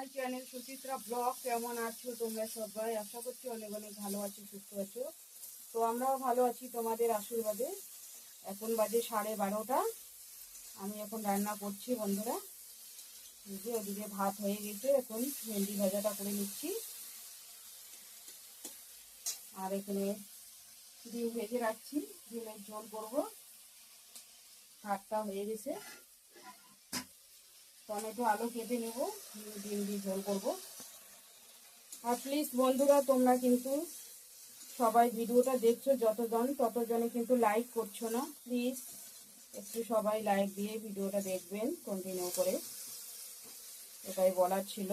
My channel Suchitra blog কেমন আছো তোমরা সবাই? আশা করছি অনেক অনেক ভালো আছো, সুস্থ আছো। তো আমরাও ভালো আছি তোমাদের আশীর্বাদে। এখন বাজে সাড়ে বারোটা। আমি এখন রান্না করছি বন্ধুরা। যে ওদিকে ভাত হয়ে গেছে, এখন ভেন্ডি ভাজাটা করে নিচ্ছি। আর এখানে ডিম ভেজে রাখছি, ডিমের ঝোল করব। ভাতটা হয়ে গেছে। টমেটো, আলু কেটে নেব ডিম দিয়ে ঝোল করব। আর প্লিজ বন্ধুরা, তোমরা কিন্তু সবাই ভিডিওটা দেখছ যতজন, ততজনে কিন্তু লাইক করছ না। প্লিজ একটু সবাই লাইক দিয়ে ভিডিওটা দেখবেন কন্টিনিউ করে। এটাই বলার ছিল।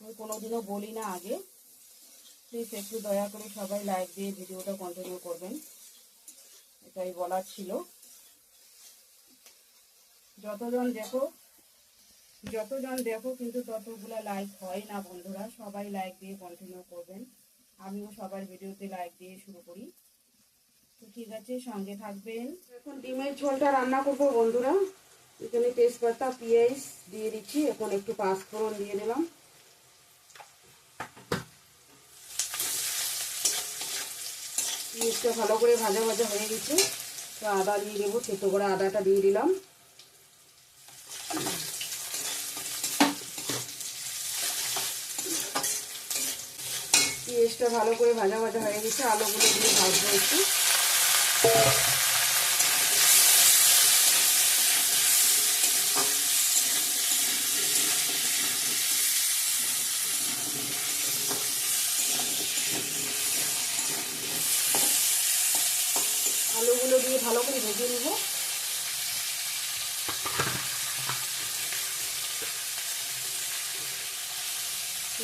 আমি কোনোদিনও বলি না আগে। প্লিজ একটু দয়া করে সবাই লাইক দিয়ে ভিডিওটা কন্টিনিউ করবেন। এটাই বলার ছিল। যতজন দেখো যতজন দেখো কিন্তু ততগুলো লাইক হয় না বন্ধুরা। সবাই লাইক দিয়ে কন্টিনিউ করবেন। আমিও সবার ভিডিওতে লাইক দিয়ে শুরু করি। তো ঠিক আছে, সঙ্গে থাকবেন। এখন ডিমের ঝোলটা রান্না করব বন্ধুরা। এখানে তেজপাতা, পেঁয়াজ দিয়ে দিচ্ছি। এখন একটু পাঁচফোড়ন দিয়ে দিলাম। পেঁয়াজটা ভালো করে ভাজা ভাজা হয়ে গেছে। তো আদা দিয়ে দেবো। ছোটো করে আদাটা দিয়ে দিলাম। পেঁয়াজটা ভালো করে ভাজা ভাজা হয়ে গেছে, আলুগুলো দিয়ে ভাজবো একটু। আলুগুলো দিয়ে ভালো করে ভেজে নেব।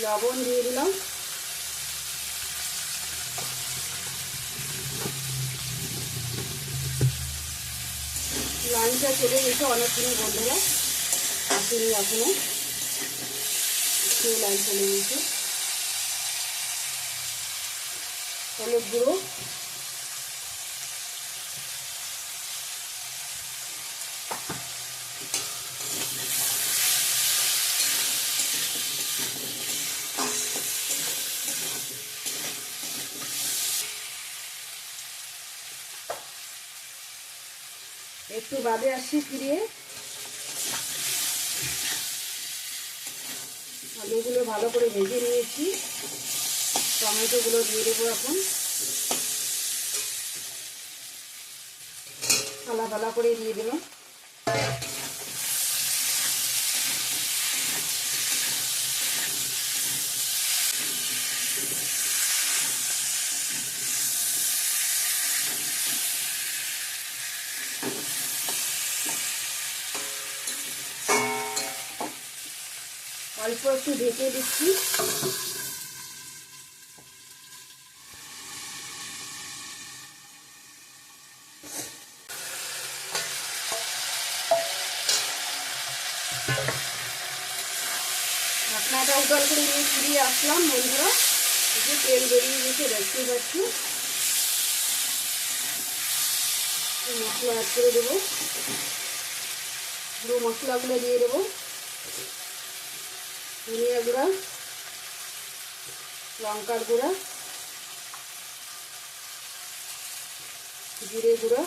লবণ দিয়ে দিলাম। লাইনটা চলে গেছে অনেকদিনই বন্ধুরা আসেনি এখনও একটু লাইন চলে গেছে হলুদ গুঁড়ো। একটু বাদে আসি ফিরিয়ে আলুগুলো ভালো করে ভেজে নিয়েছি। টমেটোগুলো দিয়ে দেবো এখন। ফালা ফালা করে দিয়ে দিলাম। অল্প একটু ঢেকে দিচ্ছি। ঢাকনাটা উদাল করে নিয়ে ফিরিয়ে আসলাম, বন্ধুরা। একটু তেল বেরিয়ে গেছে দেখতে পাচ্ছি। মশলা অ্যাড করে দেবো। পুরো মশলাগুলো দিয়ে দেবো। ধনিয়া গুঁড়া, লঙ্কার গুঁড়া, জিরে গুঁড়া,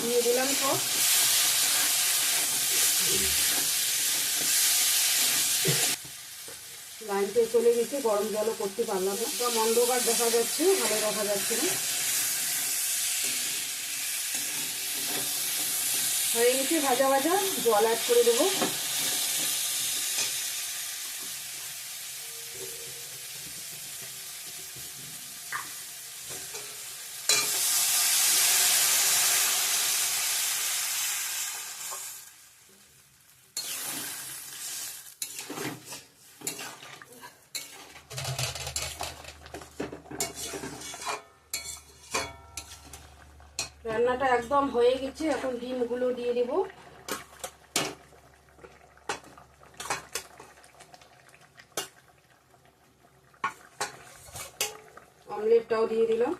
দিয়ে দিলাম তো লাইনতে চলে গেছে, গরম জলও করতে পারলাম না। অন্ধকার দেখা যাচ্ছে, ভালো দেখা যাচ্ছে না। হয়ে গেছে ভাজা ভাজা। জল অ্যাড করে দেবো। রান্নাটা একদম হয়ে গেছে, এখন ডিমগুলো দিয়ে দিব। অমলেটটাও দিয়ে দিলাম।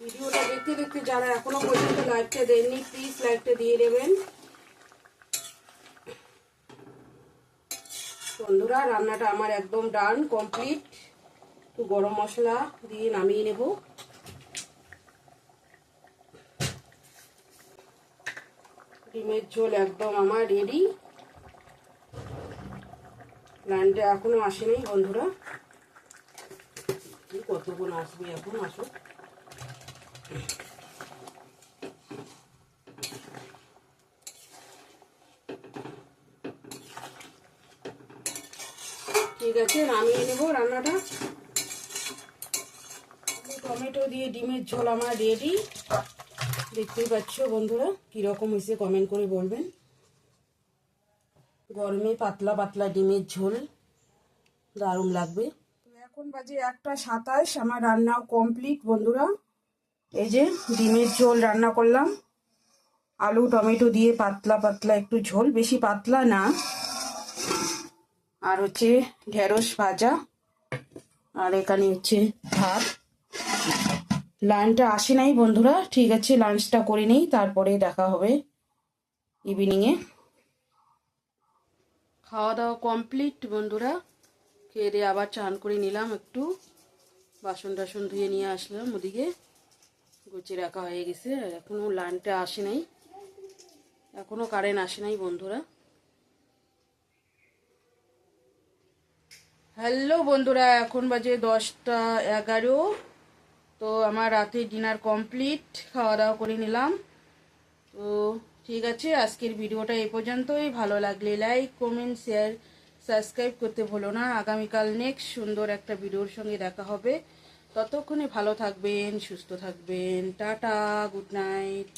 ভিডিওটা দেখতে দেখতে যারা এখনও পর্যন্ত লাইকটা দেননি প্লিজ লাইকটা দিয়ে দেবেন। বন্ধুরা, রান্নাটা আমার একদম ডান কমপ্লিট একটু গরম মশলা দিয়ে নামিয়ে নেব। ডিমের ঝোল একদম আমার রেডি লাইনটা এখনও আসেনি বন্ধুরা। কতক্ষণ আসবে এখন আসুক ঠিক আছে, নামিয়ে নেব রান্নাটা। টমেটো দিয়ে ডিমের ঝোল আমার রেডি দেখতেই পাচ্ছ বন্ধুরা, কীরকম হয়েছে কমেন্ট করে বলবেন। গরমে পাতলা পাতলা ডিমের ঝোল, দারুণ লাগবে। এখন বাজে একটা সাতাশ, আমার রান্নাও কমপ্লিট বন্ধুরা। এই যে ডিমের ঝোল রান্না করলাম। আলু, টমেটো দিয়ে পাতলা পাতলা একটু ঝোল, বেশি পাতলা না। আর হচ্ছে ঢেঁড়স ভাজা। আর এখানে হচ্ছে ভাত। লাঞ্চটা আসে নাই বন্ধুরা, ঠিক আছে লাঞ্চটা করে নেই, তারপরে দেখা হবে ইভিনিংয়ে খাওয়া দাওয়া কমপ্লিট বন্ধুরা। খেয়ে দিয়ে আবার চান করে নিলাম একটু। বাসন টাসন ধুয়ে নিয়ে আসলাম ওদিকে। গুছিয়ে রাখা হয়ে গেছে এখনও লাইনটা আসে নাই। এখনও কারেন্ট আসে নাই বন্ধুরা। হ্যালো বন্ধুরা, এখন বাজে দশটা এগারো। তো আমার রাতে ডিনার কমপ্লিট খাওয়া দাওয়া করে নিলাম। তো ঠিক আছে, আজকের ভিডিওটা এ পর্যন্তই। ভালো লাগলে লাইক, কমেন্ট, শেয়ার, সাবস্ক্রাইব করতে ভুলো না। আগামীকাল নেক্সট সুন্দর একটা ভিডিওর সঙ্গে দেখা হবে। ততক্ষণে ভালো থাকবেন, সুস্থ থাকবেন। Tata good night